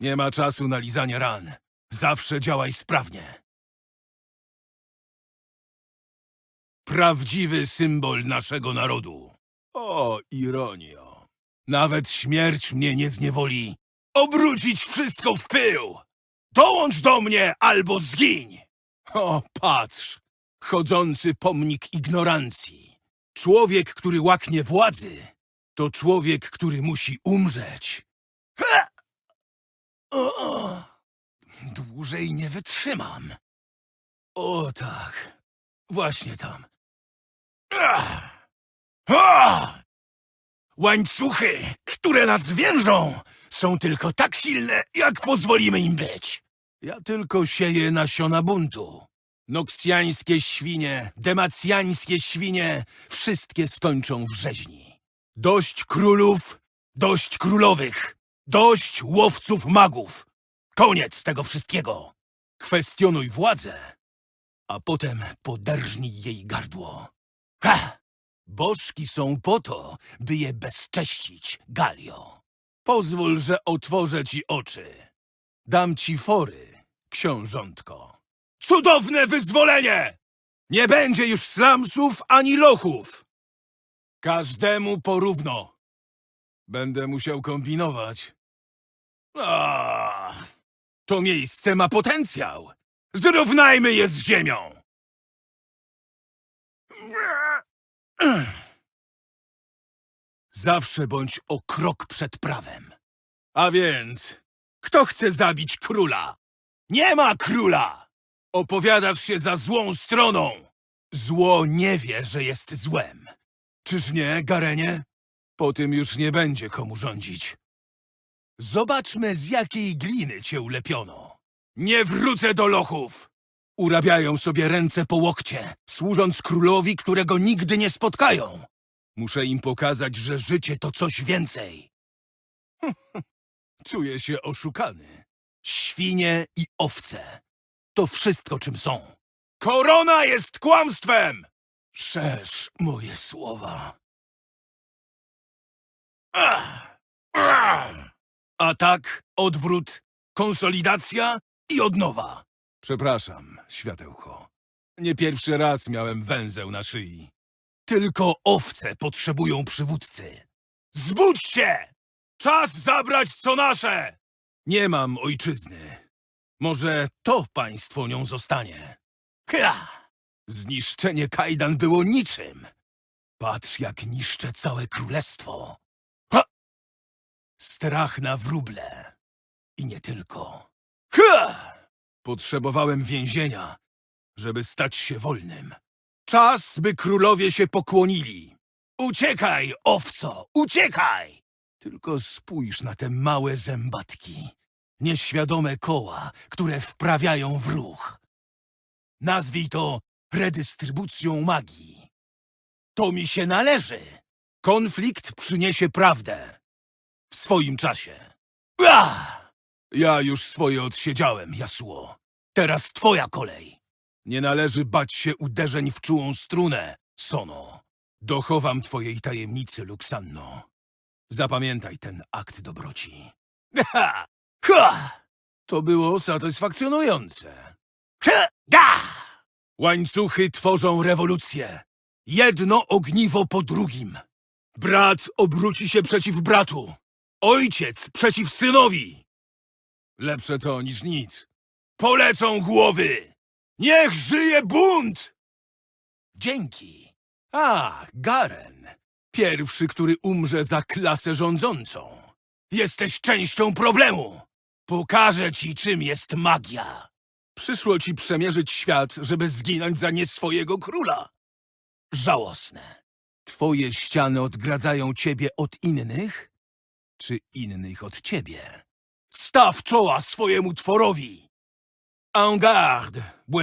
Nie ma czasu na lizanie ran. Zawsze działaj sprawnie. Prawdziwy symbol naszego narodu. O, ironio. Nawet śmierć mnie nie zniewoli. Obrócić wszystko w pył! Dołącz do mnie albo zgiń! O, patrz! Chodzący pomnik ignorancji. Człowiek, który łaknie władzy, to człowiek, który musi umrzeć. Ha! O. Dłużej nie wytrzymam. O tak, właśnie tam. Ah! Łańcuchy, które nas więżą, są tylko tak silne, jak pozwolimy im być. Ja tylko sieję nasiona buntu. Noksjańskie świnie, demacjańskie świnie, wszystkie skończą w rzeźni. Dość królów, dość królowych, dość łowców magów. Koniec tego wszystkiego. Kwestionuj władzę, a potem poderżnij jej gardło. Ha! Bożki są po to, by je bezcześcić, Galio. Pozwól, że otworzę ci oczy. Dam ci fory, książątko. Cudowne wyzwolenie! Nie będzie już slamsów ani lochów. Każdemu porówno. Będę musiał kombinować. To miejsce ma potencjał. Zrównajmy je z ziemią. Zawsze bądź o krok przed prawem. A więc, kto chce zabić króla? Nie ma króla! Opowiadasz się za złą stroną. Zło nie wie, że jest złem. Czyż nie, Garenie? Po tym już nie będzie komu rządzić. Zobaczmy, z jakiej gliny cię ulepiono. Nie wrócę do lochów! Urabiają sobie ręce po łokcie, służąc królowi, którego nigdy nie spotkają. Muszę im pokazać, że życie to coś więcej. Czuję się oszukany. Świnie i owce. To wszystko, czym są. Korona jest kłamstwem! Szerz moje słowa. Ach, ach. Atak, odwrót, konsolidacja i odnowa. Przepraszam, światełko. Nie pierwszy raz miałem węzeł na szyi. Tylko owce potrzebują przywódcy. Zbudź się! Czas zabrać co nasze! Nie mam ojczyzny. Może to państwo nią zostanie. Ha! Zniszczenie Kajdan było niczym. Patrz, jak niszczę całe królestwo. Strach na wróble. I nie tylko. Ha! Potrzebowałem więzienia, żeby stać się wolnym. Czas, by królowie się pokłonili. Uciekaj, owco, uciekaj! Tylko spójrz na te małe zębatki. Nieświadome koła, które wprawiają w ruch. Nazwij to redystrybucją magii. To mi się należy. Konflikt przyniesie prawdę. W swoim czasie. Ah! Ja już swoje odsiedziałem, Jasło. Teraz twoja kolej. Nie należy bać się uderzeń w czułą strunę, Sono. Dochowam twojej tajemnicy, Luxanno. Zapamiętaj ten akt dobroci. Ha! Ha! To było satysfakcjonujące. Ha! Da! Łańcuchy tworzą rewolucję. Jedno ogniwo po drugim. Brat obróci się przeciw bratu. Ojciec przeciw synowi. Lepsze to niż nic. Polecą głowy! Niech żyje bunt! Dzięki. A, Garen. Pierwszy, który umrze za klasę rządzącą. Jesteś częścią problemu. Pokażę ci, czym jest magia. Przyszło ci przemierzyć świat, żeby zginąć za nie swojego króla. Żałosne. Twoje ściany odgradzają ciebie od innych, czy innych od ciebie? Staw czoła swojemu tworowi! En garde!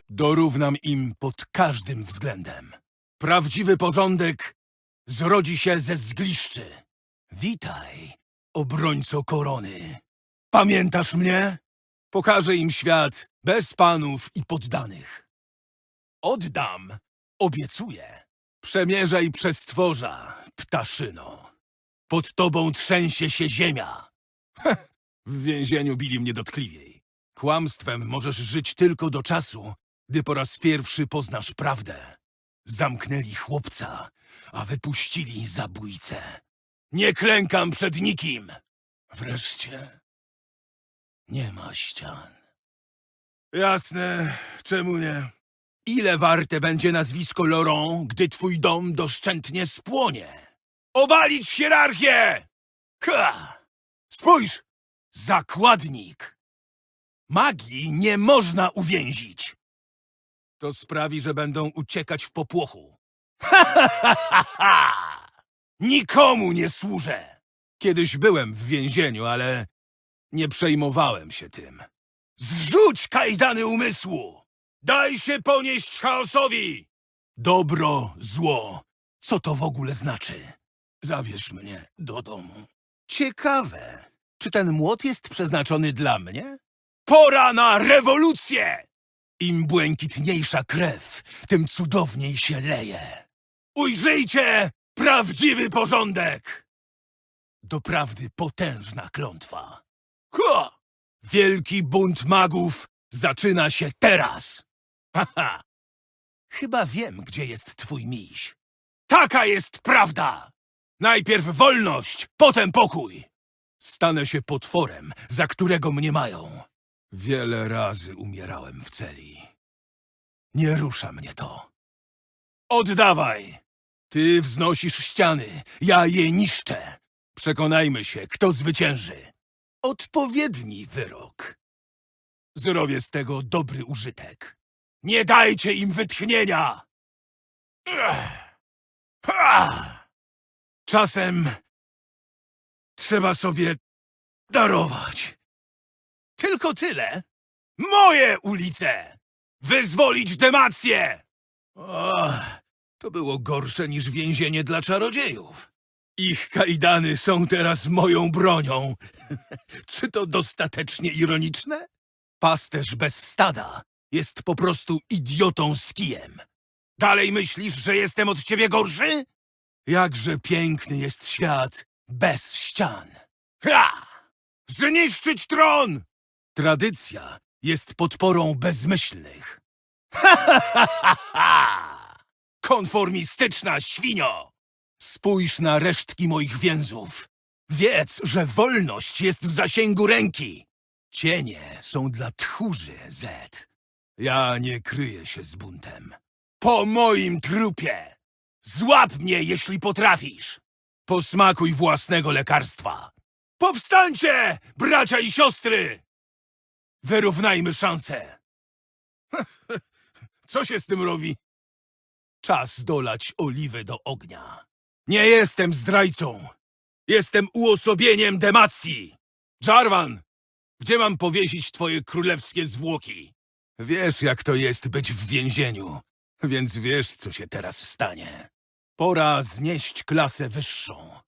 Dorównam im pod każdym względem. Prawdziwy porządek zrodzi się ze zgliszczy. Witaj, obrońco korony. Pamiętasz mnie? Pokażę im świat bez panów i poddanych. Oddam, obiecuję. Przemierzaj przestworza, ptaszyno. Pod tobą trzęsie się ziemia. W więzieniu bili mnie dotkliwiej. Kłamstwem możesz żyć tylko do czasu, gdy po raz pierwszy poznasz prawdę. Zamknęli chłopca, a wypuścili zabójcę. Nie klękam przed nikim. Wreszcie nie ma ścian. Jasne, czemu nie? Ile warte będzie nazwisko Laurent, gdy twój dom doszczętnie spłonie? Obalić hierarchię! Ha! Spójrz! Zakładnik! Magii nie można uwięzić. To sprawi, że będą uciekać w popłochu. Ha, ha, ha, ha, ha! Nikomu nie służę! Kiedyś byłem w więzieniu, ale nie przejmowałem się tym. Zrzuć kajdany umysłu! Daj się ponieść chaosowi! Dobro, zło. Co to w ogóle znaczy? Zabierz mnie do domu. Ciekawe, czy ten młot jest przeznaczony dla mnie? Pora na rewolucję! Im błękitniejsza krew, tym cudowniej się leje. Ujrzyjcie prawdziwy porządek! Doprawdy potężna klątwa. Ha! Wielki bunt magów zaczyna się teraz! Haha! Chyba wiem, gdzie jest twój miś. Taka jest prawda! Najpierw wolność, potem pokój! Stanę się potworem, za którego mnie mają. Wiele razy umierałem w celi. Nie rusza mnie to. Oddawaj! Ty wznosisz ściany, ja je niszczę. Przekonajmy się, kto zwycięży. Odpowiedni wyrok. Zrobię z tego dobry użytek. Nie dajcie im wytchnienia! Ech. Ha! Czasem trzeba sobie darować. Tylko tyle. Moje ulice! Wyzwolić demację! To było gorsze niż więzienie dla czarodziejów. Ich kajdany są teraz moją bronią. Czy to dostatecznie ironiczne? Pasterz bez stada jest po prostu idiotą z kijem. Dalej myślisz, że jestem od ciebie gorszy? Jakże piękny jest świat bez ścian. Ha! Zniszczyć tron! Tradycja jest podporą bezmyślnych. Ha, ha, ha, ha, ha! Konformistyczna świnio! Spójrz na resztki moich więzów. Wiedz, że wolność jest w zasięgu ręki. Cienie są dla tchórzy, Zed. Ja nie kryję się z buntem. Po moim trupie! Złap mnie, jeśli potrafisz! Posmakuj własnego lekarstwa! Powstańcie, bracia i siostry! Wyrównajmy szanse! Co się z tym robi? Czas dolać oliwy do ognia. Nie jestem zdrajcą. Jestem uosobieniem demacji. Jarvan, gdzie mam powiesić twoje królewskie zwłoki? Wiesz, jak to jest być w więzieniu, więc wiesz, co się teraz stanie. Pora znieść klasę wyższą.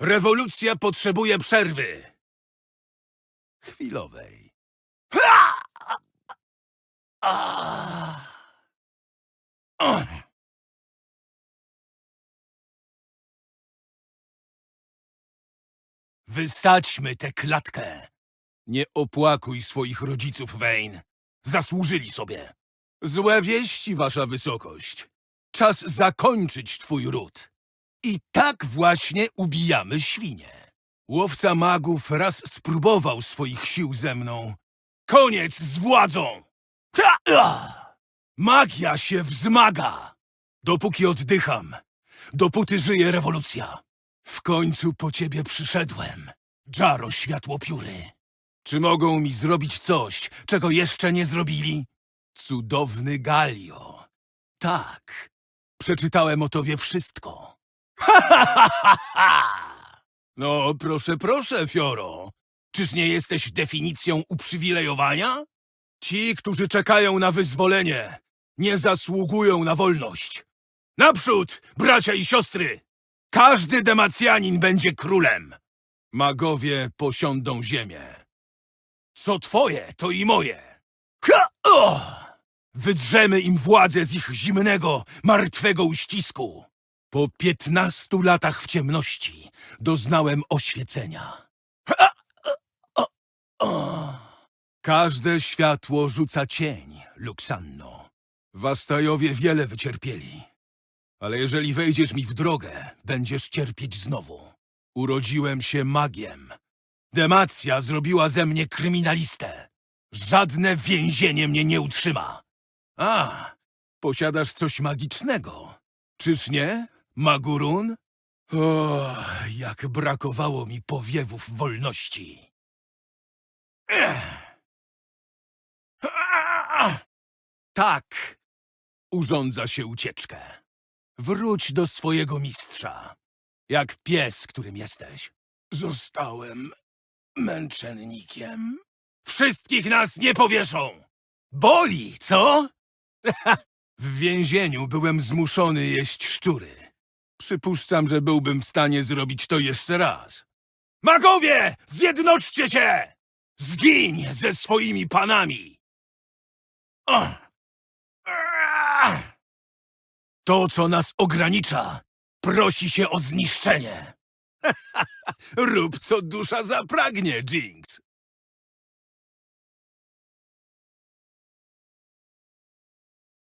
Rewolucja potrzebuje przerwy. Chwilowej. Wysadźmy tę klatkę. Nie opłakuj swoich rodziców, Wayne. Zasłużyli sobie. Złe wieści, wasza wysokość. Czas zakończyć twój ród. I tak właśnie ubijamy świnie. Łowca magów raz spróbował swoich sił ze mną. Koniec z władzą! Ha! Ah! Magia się wzmaga! Dopóki oddycham, dopóty żyje rewolucja. W końcu po ciebie przyszedłem, Jaro Światłopióry. Czy mogą mi zrobić coś, czego jeszcze nie zrobili? Cudowny Galio. Tak, przeczytałem o tobie wszystko. Ha, ha, ha, ha! No, proszę, proszę, Fioro. Czyż nie jesteś definicją uprzywilejowania? Ci, którzy czekają na wyzwolenie, nie zasługują na wolność. Naprzód, bracia i siostry! Każdy demacjanin będzie królem. Magowie posiądą ziemię. Co twoje, to i moje. Ha! O! Wydrzemy im władzę z ich zimnego, martwego uścisku. Po piętnastu latach w ciemności doznałem oświecenia. Każde światło rzuca cień, Luxanno. Wastajowie wiele wycierpieli. Ale jeżeli wejdziesz mi w drogę, będziesz cierpieć znowu. Urodziłem się magiem. Demacja zrobiła ze mnie kryminalistę. Żadne więzienie mnie nie utrzyma. A, posiadasz coś magicznego. Czyż nie, Magurun? O, jak brakowało mi powiewów wolności. Tak, urządza się ucieczkę. Wróć do swojego mistrza. Jak pies, którym jesteś. Zostałem męczennikiem. Wszystkich nas nie powieszą! Boli, co? W więzieniu byłem zmuszony jeść szczury. Przypuszczam, że byłbym w stanie zrobić to jeszcze raz. Magowie, zjednoczcie się! Zgiń ze swoimi panami! To, co nas ogranicza, prosi się o zniszczenie. Rób, co dusza zapragnie, Jinx.